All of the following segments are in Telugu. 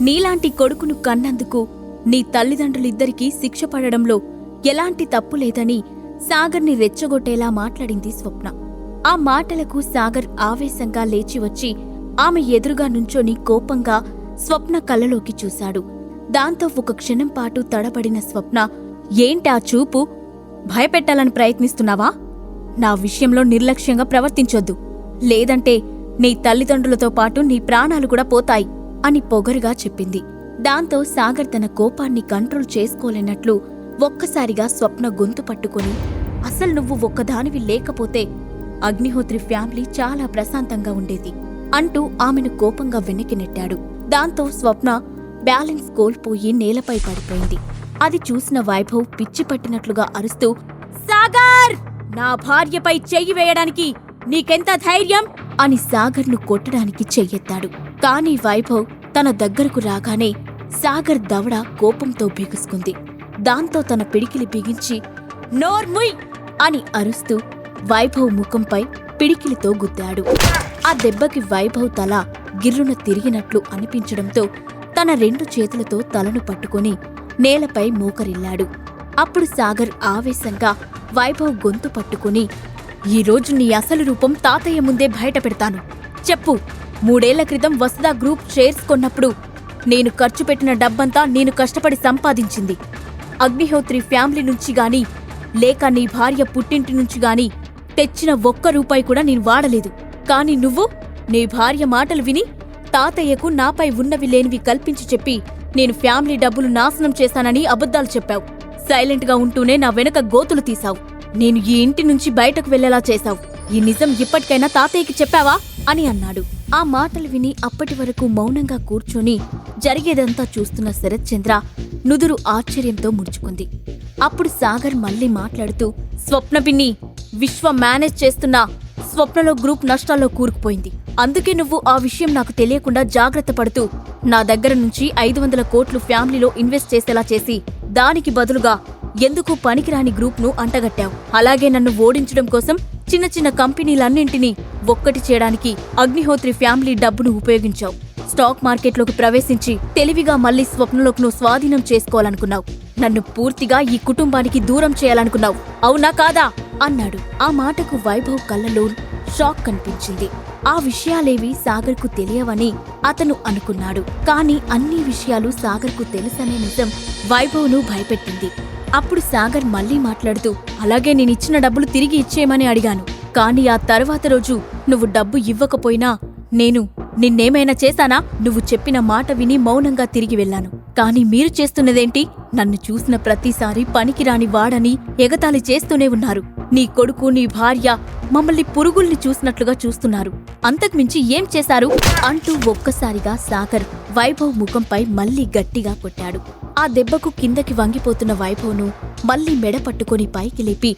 నీలాంటి కొడుకును కన్నందుకు నీ తల్లిదండ్రులిద్దరికీ శిక్ష పడడంలో ఎలాంటి తప్పు లేదని సాగర్ని రెచ్చగొట్టేలా మాట్లాడింది స్వప్న. ఆ మాటలకు సాగర్ ఆవేశంగా లేచి వచ్చి ఆమె ఎదురుగా నుంచొని కోపంగా స్వప్న కళ్ళలోకి చూశాడు. దాంతో ఒక క్షణం పాటు తడబడిన స్వప్న ఏంటా చూపు? భయపెట్టాలని ప్రయత్నిస్తున్నావా? నా విషయంలో నిర్లక్ష్యంగా ప్రవర్తించొద్దు. లేదంటే నీ తల్లిదండ్రులతో పాటు నీ ప్రాణాలు కూడా పోతాయి. అని పొగరుగా చెప్పింది. దాంతో సాగర్ తన కోపాన్ని కంట్రోల్ చేసుకోలేనట్లు ఒక్కసారిగా స్వప్న గొంతు పట్టుకొని అసలు నువ్వు ఒక్కదానివి లేకపోతే అగ్నిహోత్రి ఫ్యామిలీ చాలా ప్రశాంతంగా ఉండేది అంటూ ఆమెను కోపంగా వెనక్కి నెట్టాడు. దాంతో స్వప్న బ్యాలెన్స్ కోల్పోయి నేలపై పడిపోయింది. అది చూసిన వైభవ్ పిచ్చి పట్టినట్లుగా అరుస్తూ సాగర్! నా భార్యపై చెయ్యి వేయడానికి నీకెంత ధైర్యం? అని సాగర్ను కొట్టడానికి చెయ్యెత్తాడు. కాని వైభవ్ తన దగ్గరకు రాగానే సాగర్ దవడ కోపంతో బిగుసుకుంది. దాంతో తన పిడికిలి బిగించి నోర్ముయ్ అని అరుస్తూ వైభవ్ ముఖంపై పిడికిలితో గుద్దాడు. ఆ దెబ్బకి వైభవ్ తల గిర్రున తిరిగినట్లు అనిపించడంతో తన రెండు చేతులతో తలను పట్టుకొని నేలపై మోకరిల్లాడు. అప్పుడు సాగర్ ఆవేశంగా వైభవ్ గొంతు పట్టుకుని ఈరోజు నీ అసలు రూపం తాతయ్య ముందే బయట పెడతాను. చెప్పు. మూడేళ్ళ క్రితం వసుదా గ్రూప్ షేర్స్ కొన్నప్పుడు నేను ఖర్చు పెట్టిన డబ్బంతా నేను కష్టపడి సంపాదించింది. అగ్నిహోత్రి ఫ్యామిలీ నుంచి గాని లేక నీ భార్య పుట్టింటి నుంచి గాని తెచ్చిన ఒక్క రూపాయి కూడా నేను వాడలేదు. కాని నువ్వు నీ భార్య మాటలు విని తాతయ్యకు నాపై ఉన్నవి లేనివి కల్పించి చెప్పి నేను ఫ్యామిలీ డబ్బులు నాశనం చేశానని అబద్ధాలు చెప్పావు. సైలెంట్గా ఉంటూనే నా వెనక గోతులు తీశావు. నేను ఈ ఇంటి నుంచి బయటకు వెళ్ళేలా చేశావు. ఈ నిజం ఇప్పటికైనా తాతయ్యకి చెప్పావా? అని అన్నాడు. ఆ మాటలు విని అప్పటి వరకు మౌనంగా కూర్చొని జరిగేదంతా చూస్తున్న శరత్చంద్ర నుదురు ఆశ్చర్యంతో ముడుచుకుంది. అప్పుడు సాగర్ మళ్ళీ మాట్లాడుతూ స్వప్నపిన్ని విశ్వ మేనేజ్ చేస్తున్నా స్వప్నలో గ్రూప్ నష్టాల్లో కూరుకుపోయింది. అందుకే నువ్వు ఆ విషయం నాకు తెలియకుండా జాగ్రత్త పడుతూ నా దగ్గర నుంచి ఐదు వందల కోట్లు ఫ్యామిలీలో ఇన్వెస్ట్ చేసేలా చేసి దానికి బదులుగా ఎందుకు పనికిరాని గ్రూప్ను అంటగట్టావు? అలాగే నన్ను ఓడించడం కోసం చిన్న చిన్న కంపెనీలన్నింటినీ ఒక్కటి చేయడానికి అగ్నిహోత్రి ఫ్యామిలీ డబ్బును ఉపయోగించావు. స్టాక్ మార్కెట్లోకి ప్రవేశించి తెలివిగా మళ్ళీ స్వప్నలోకి నువ్వు స్వాధీనం చేసుకోవాలనుకున్నావు. నన్ను పూర్తిగా ఈ కుటుంబానికి దూరం చేయాలనుకున్నావు. అవునా కాదా? అన్నాడు. ఆ మాటకు వైభవ్ కళ్ళలో షాక్ కనిపించింది. ఆ విషయాలేవి సాగర్కు తెలియవని అతను అనుకున్నాడు. కాని అన్ని విషయాలు సాగర్కు తెలుసనే నిజం వైభవ్ను భయపెట్టింది. అప్పుడు సాగర్ మళ్ళీ మాట్లాడుతూ అలాగే నేనిచ్చిన డబ్బులు తిరిగి ఇచ్చేయమని అడిగాను. కాని ఆ తర్వాత రోజు నువ్వు డబ్బు ఇవ్వకపోయినా నేను నిన్నేమైనా చేశానా? నువ్వు చెప్పిన మాట విని మౌనంగా తిరిగి వెళ్ళాను. కాని మీరు చేస్తున్నదేంటి? నన్ను చూసిన ప్రతిసారి పనికిరాని వాడని ఎగతాళి చేస్తూనే ఉన్నారు. నీ కొడుకు నీ భార్య మమ్మల్ని పురుగుల్ని చూసినట్లుగా చూస్తున్నారు. అంతకుమించి ఏం చేశారు? అంటూ ఒక్కసారిగా సాగర్ వైభవ్ ముఖంపై మళ్ళీ గట్టిగా కొట్టాడు. ఆ దెబ్బకు కిందకి వంగిపోతున్న వైభవ్ను మళ్ళీ మెడ పట్టుకొని పైకి లేపి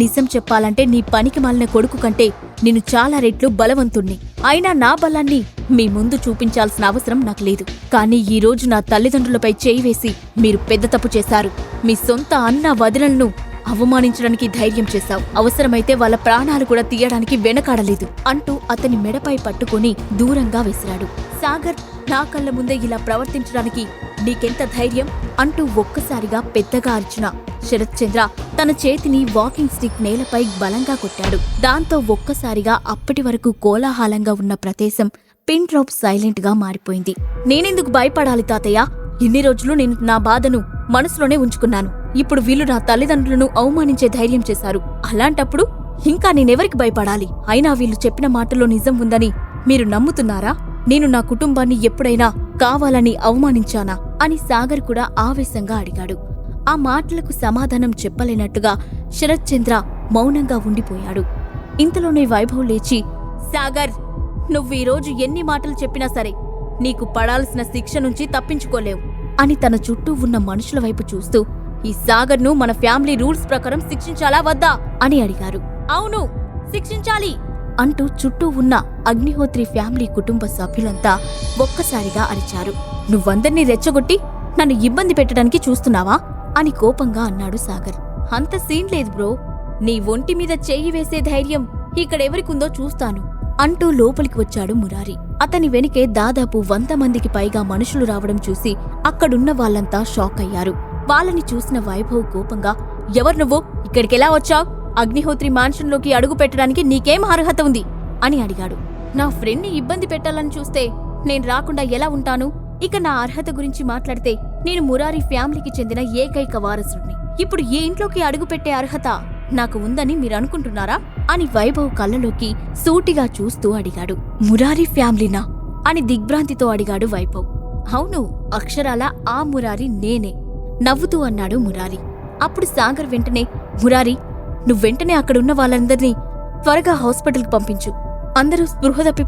నిజం చెప్పాలంటే నీ పనికి మాలిన కొడుకు కంటే నేను చాలా రెట్లు బలవంతుణ్ణి. అయినా నా బలాన్ని మీ ముందు చూపించాల్సిన అవసరం నాకు లేదు. కానీ ఈ రోజు నా తల్లిదండ్రులపై చేయి వేసి మీరు పెద్ద తప్పు చేశారు. మీ సొంత అన్న వదినలను అవమానించడానికి ధైర్యం చేశావు. అవసరమైతే వాళ్ళ ప్రాణాలు కూడా తీయడానికి వెనకాడలేదు. అంటూ అతని మెడపై పట్టుకొని దూరంగా విసిరాడు. సాగర్ నా కళ్ళ ముందే ఇలా ప్రవర్తించడానికి నీకెంత ధైర్యం? అంటూ ఒక్కసారిగా పెద్దగా అరిచిన శరత్ చంద్ర తన చేతిని వాకింగ్ స్టిక్ నేలపై బలంగా కొట్టాడు. దాంతో ఒక్కసారిగా అప్పటి వరకు కోలాహలంగా ఉన్న ప్రదేశం పిన్ డ్రాప్ సైలెంట్గా మారిపోయింది. నేనెందుకు భయపడాలి తాతయ్య? ఇన్ని రోజులు నేను నా బాధను మనసులోనే ఉంచుకున్నాను. ఇప్పుడు వీళ్ళు నా తల్లిదండ్రులను అవమానించే ధైర్యం చేశారు. అలాంటప్పుడు ఇంకా నేనెవరికి భయపడాలి? అయినా వీళ్ళు చెప్పిన మాటలో నిజం ఉందని మీరు నమ్ముతున్నారా? నేను నా కుటుంబాన్ని ఎప్పుడైనా కావాలని అవమానించానా? అని సాగర్ కూడా ఆవేశంగా అడిగాడు. ఆ మాటలకు సమాధానం చెప్పలేనట్టుగా శరత్చంద్ర మౌనంగా ఉండిపోయాడు. ఇంతలోనే వైభవ్ లేచి సాగర్ నువ్వు ఈరోజు ఎన్ని మాటలు చెప్పినా సరే నీకు పడాల్సిన శిక్ష నుంచి తప్పించుకోలేవు అని తన చుట్టూ ఉన్న మనుషుల వైపు చూస్తూ ఈ సాగర్ను మన ఫ్యామిలీ రూల్స్ ప్రకారం శిక్షించాలా వద్దా? అని అడిగారు. అవును శిక్షించాలి అంటూ చుట్టూ ఉన్న అగ్నిహోత్రి ఫ్యామిలీ కుటుంబ సభ్యులంతా ఒక్కసారిగా అరిచారు. నువ్వందర్నీ రెచ్చగొట్టి నన్ను ఇబ్బంది పెట్టడానికి చూస్తున్నావా? అని కోపంగా అన్నాడు సాగర్. అంత సీన్ లేదు బ్రో. నీ ఒంటి మీద చెయ్యి వేసే ధైర్యం ఇక్కడెవరికుందో చూస్తాను అంటూ లోపలికి వచ్చాడు మురారి. అతని వెనుకే దాదాపు వంద మందికి పైగా మనుషులు రావడం చూసి అక్కడున్న వాళ్ళంతా షాక్ అయ్యారు వాళ్ళని చూసిన వైభవ్ కోపంగా ఎవరు నువ్వు? ఇక్కడికెలా వచ్చావు? అగ్నిహోత్రి మాన్షన్లోకి అడుగు పెట్టడానికి నీకేం అర్హత ఉంది? అని అడిగాడు. నా ఫ్రెండ్ని ఇబ్బంది పెట్టాలని చూస్తే నేను రాకుండా ఎలా ఉంటాను? ఇక నా అర్హత గురించి మాట్లాడితే నేను మురారి ఫ్యామిలీకి చెందిన ఏకైక వారసుడిని. ఇప్పుడు ఏ ఇంట్లోకి అడుగు పెట్టే అర్హత నాకు ఉందని మీరు అనుకుంటున్నారా? అని వైభవ్ కళ్ళలోకి సూటిగా చూస్తూ అడిగాడు. మురారి ఫ్యామిలీనా? అని దిగ్భ్రాంతితో అడిగాడు వైభవ్. అవును అక్షరాల ఆ మురారి నేనే. నవ్వుతూ అన్నాడు మురారి. అప్పుడు సాగర్ వెంటనే మురారి నువ్వు వెంటనే అక్కడున్న వాళ్ళందర్నీ త్వరగా హాస్పిటల్కి పంపించు. అందరూ స్పృహ తప్పి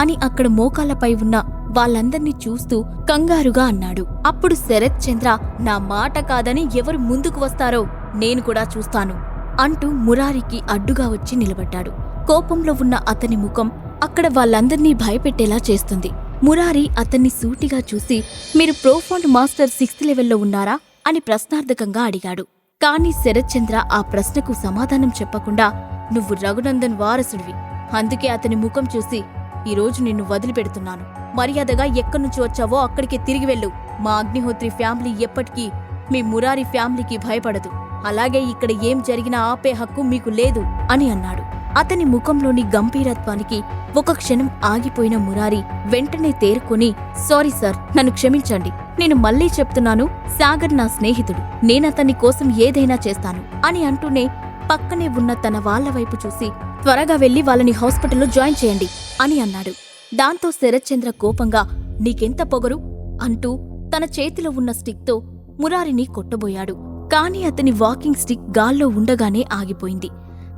అని అక్కడ మోకాళ్ళపై ఉన్న వాళ్ళందర్నీ చూస్తూ కంగారుగా అన్నాడు. అప్పుడు శరత్ చంద్ర నా మాట కాదని ఎవరు ముందుకు వస్తారో నేను కూడా చూస్తాను అంటూ మురారికి అడ్డుగా వచ్చి నిలబడ్డాడు. కోపంలో ఉన్న అతని ముఖం అక్కడ వాళ్ళందర్నీ భయపెట్టేలా చేస్తుంది. మురారి అతన్ని సూటిగా చూసి మీరు ప్రోఫాండ్ మాస్టర్ సిక్స్త్ లెవెల్లో ఉన్నారా? అని ప్రశ్నార్థకంగా అడిగాడు. కానీ శరత్చంద్ర ఆ ప్రశ్నకు సమాధానం చెప్పకుండా నువ్వు రఘునందన్ వారసుడివి. అందుకే అతని ముఖం చూసి ఈరోజు నిన్ను వదిలిపెడుతున్నాను. మర్యాదగా ఎక్కడి నుంచి వచ్చావో అక్కడికి తిరిగి వెళ్ళు. మా అగ్నిహోత్రి ఫ్యామిలీ ఎప్పటికీ మీ మురారి ఫ్యామిలీకి భయపడదు. అలాగే ఇక్కడ ఏం జరిగినా ఆపే హక్కు మీకు లేదు అని అన్నాడు. అతని ముఖంలోని గంభీరత్వానికి ఒక క్షణం ఆగిపోయిన మురారి వెంటనే తేరుకొని సారీ సార్ నన్ను క్షమించండి. నేను మళ్ళీ చెప్తున్నాను సాగర్ నా స్నేహితుడు. నేనతని కోసం ఏదైనా చేస్తాను అని అంటూనే పక్కనే ఉన్న తన వాళ్ళ వైపు చూసి త్వరగా వెళ్ళి వాళ్ళని హాస్పిటల్లో జాయిన్ చేయండి అని అన్నాడు. దాంతో శరత్చంద్ర కోపంగా నీకెంత పొగరు? అంటూ తన చేతిలో ఉన్న స్టిక్తో మురారిని కొట్టబోయాడు. కాని అతని వాకింగ్ స్టిక్ గాల్లో ఉండగానే ఆగిపోయింది.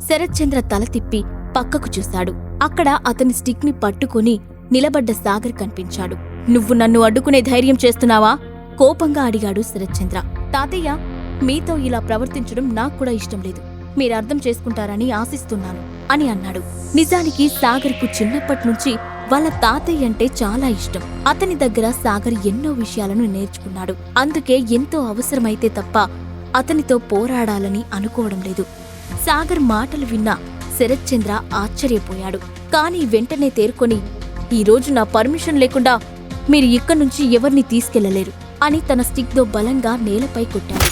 శరత్చంద్ర తల తిప్పి పక్కకు చూశాడు. అక్కడ అతని స్టిక్ని పట్టుకుని నిలబడ్డ సాగర్ కనిపించాడు. నువ్వు నన్ను అడ్డుకునే ధైర్యం చేస్తున్నావా? కోపంగా అడిగాడు శరత్చంద్ర. తాతయ్య మీతో ఇలా ప్రవర్తించడం నాకు కూడా ఇష్టం లేదు. మీరు అర్థం చేసుకుంటారని ఆశిస్తున్నాను అని అన్నాడు. నిజానికి సాగర్కు చిన్నప్పటి నుంచి వాళ్ళ తాతయ్య అంటే చాలా ఇష్టం. అతని దగ్గర సాగర్ ఎన్నో విషయాలను నేర్చుకున్నాడు. అందుకే ఎంతో అవసరమైతే తప్ప అతనితో పోరాడాలని అనుకోవడం లేదు. సాగర్ మాటలు విన్న శరత్చంద్ర ఆశ్చర్యపోయాడు. కానీ వెంటనే తేరుకొని ఈరోజు నా పర్మిషన్ లేకుండా మీరు ఇక్కడి నుంచి ఎవరిని తీసుకెళ్ళలేరు అని తన స్టిక్తో బలంగా నేలపై కొట్టాడు.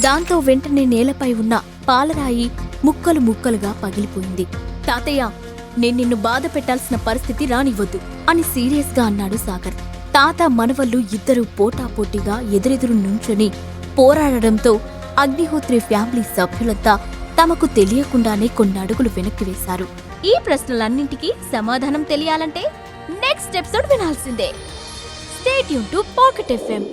దాంతో వెంటనే నేలపై ఉన్న పాలరాయి ముక్కలు ముక్కలుగా పగిలిపోయింది. తాతయ్య నేను నిన్ను బాధ పెట్టాల్సిన పరిస్థితి రానివ్వద్దు అని సీరియస్గా అన్నాడు సాగర్. తాత మనవళ్ళు ఇద్దరూ పోటాపోటీగా ఎదురెదురు నుంచొని పోరాడడంతో అగ్నిహోత్రి ఫ్యామిలీ సభ్యులంతా తమకు తెలియకుండానే కొన్ని అడుగులు వెనక్కి వేశారు. ఈ ప్రశ్నలన్నింటికీ సమాధానం తెలియాలంటే నెక్స్ట్ ఎపిసోడ్ వినాల్సిందే. స్టేట్ యూన్ టు పాకెట్ ఎఫ్ఎం